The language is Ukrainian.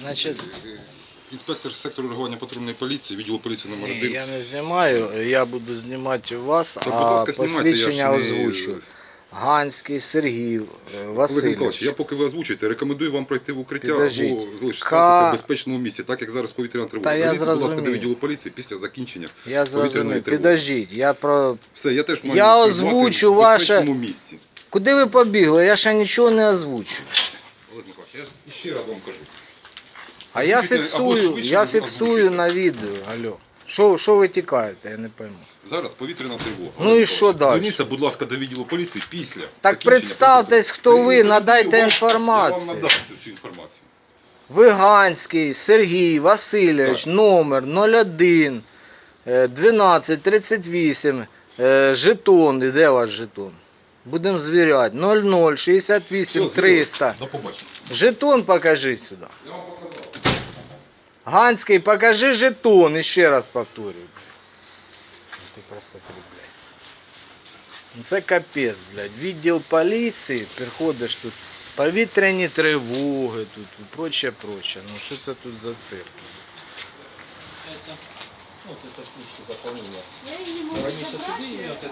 Значить, Інспектор сектору реагування патрульної поліції, відділу поліції номер ні, 1. я не знімаю, я буду знімати у вас, Так, будь а ласка, знімайте, посвідчення я ж не... озвучу. Ганський Сергій Олег Миколаївич, Васильович. я поки ви озвучуєте, рекомендую вам пройти в укриття Підождіть. або залишитися Ка- в безпечному місці, так як зараз повітряна тривога. Та я Зверніться, будь ласка, зрозумів. до відділу поліції після закінчення. Я зрозумів. тривоги. Підождіть, я про. Все, я теж маю Я придбати озвучу в ваше- безпечному місці. Куди ви побігли? Я ще нічого не озвучив. Олег Миколаївич, я ж ще раз вам кажу. А я фіксую, я фіксую на відео. Алло. Що, що ви тікаєте, я не пойму. Зараз повітряна тривога. Ну і що далі? Зверніться, будь ласка, до відділу поліції після. Так закінчення представтесь, хто ви, процедури. надайте Я вам- інформацію. Я вам надав цю всю інформацію. Виганський Сергій Васильович, Так. номер 01 е, 12 38, е, жетон, і де ваш жетон? Будемо звіряти. 00 68 Все, 300. До побачення. Жетон покажи сюди. Я вам показав. Ганський, покажи жетон, і ще раз повторюю. Ти красоти, блядь. Ну, Це капець, блядь. Відділ поліції, приходиш тут, повітряні тривоги, тут і проче, проче. Ну що це тут за цирк? Ну, це технічне заповнення. Я її не можу Раніше забрати. собі ім'я